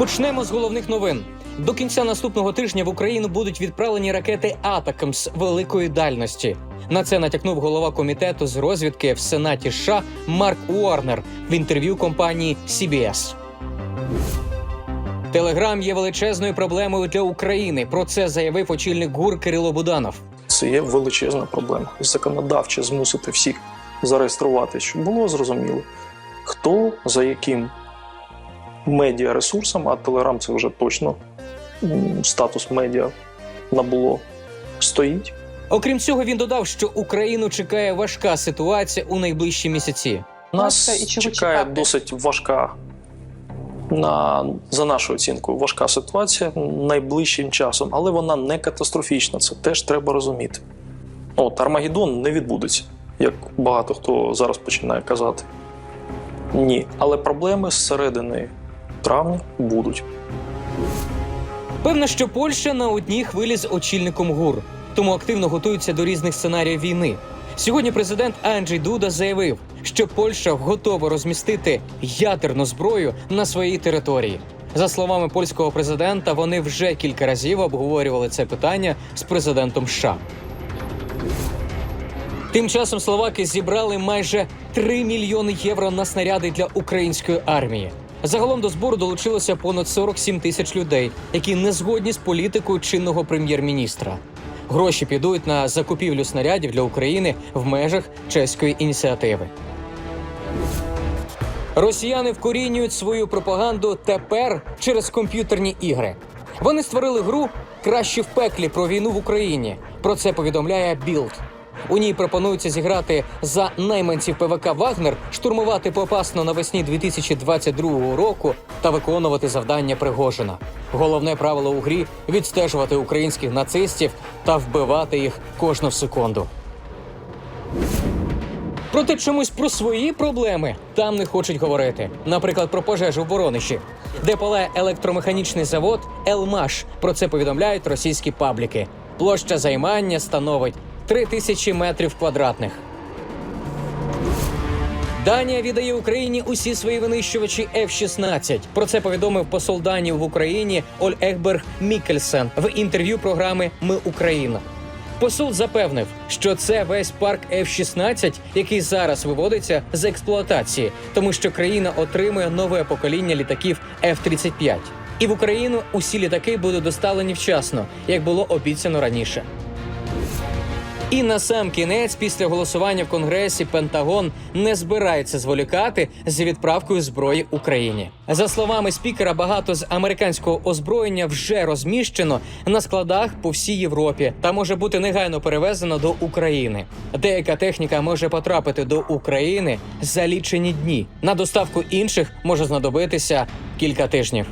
Почнемо з головних новин. До кінця наступного тижня в Україну будуть відправлені ракети Атакамс великої дальності. На це натякнув голова комітету з розвідки в Сенаті США Марк Уорнер в інтерв'ю компанії CBS. Телеграм є величезною проблемою для України. Про це заявив очільник ГУР Кирило Буданов. Це є величезна проблема. Законодавче змусити всіх зареєструвати, щоб було зрозуміло, хто за яким медіаресурсом, а Телеграм це вже точно статус медіа набуло, стоїть. Окрім цього, він додав, що Україну чекає важка ситуація у найближчі місяці. Нас і чого чекає чекати? досить важка, на, за нашу оцінку, важка ситуація найближчим часом, але вона не катастрофічна. Це теж треба розуміти. От Армагеддон не відбудеться, як багато хто зараз починає казати. Ні. Але проблеми з середини будуть. Певно, що Польща на одній хвилі з очільником ГУР, тому активно готується до різних сценаріїв війни. Сьогодні президент Анджей Дуда заявив, що Польща готова розмістити ядерну зброю на своїй території. За словами польського президента, вони вже кілька разів обговорювали це питання з президентом США. Тим часом словаки зібрали майже 3 мільйони євро на снаряди для української армії. Загалом до збору долучилося понад 47 тисяч людей, які не згодні з політикою чинного прем'єр-міністра. Гроші підуть на закупівлю снарядів для України в межах чеської ініціативи. Росіяни вкорінюють свою пропаганду тепер через комп'ютерні ігри. Вони створили гру краще в пеклі про війну в Україні. Про це повідомляє Білд. У ній пропонується зіграти за найманців ПВК Вагнер, штурмувати Попасно навесні 2022 року та виконувати завдання Пригожина. Головне правило у грі відстежувати українських нацистів та вбивати їх кожну секунду. Проте чомусь про свої проблеми там не хочуть говорити. Наприклад, про пожежу в Воронежі, де палає електромеханічний завод Елмаш. Про це повідомляють російські пабліки. Площа займання становить 3 тисячі метрів квадратних. Данія віддає Україні усі свої винищувачі F-16. Про це повідомив посол Данії в Україні Оль Ехберг Мікельсен в інтерв'ю програми Ми Україна. Посол запевнив, що це весь парк F-16, який зараз виводиться з експлуатації, тому що країна отримує нове покоління літаків F-35. І в Україну усі літаки будуть доставлені вчасно, як було обіцяно раніше. І на сам кінець, після голосування в Конгресі, Пентагон не збирається зволікати з відправкою зброї Україні. За словами спікера, багато з американського озброєння вже розміщено на складах по всій Європі та може бути негайно перевезено до України. Деяка техніка може потрапити до України за лічені дні. На доставку інших може знадобитися кілька тижнів.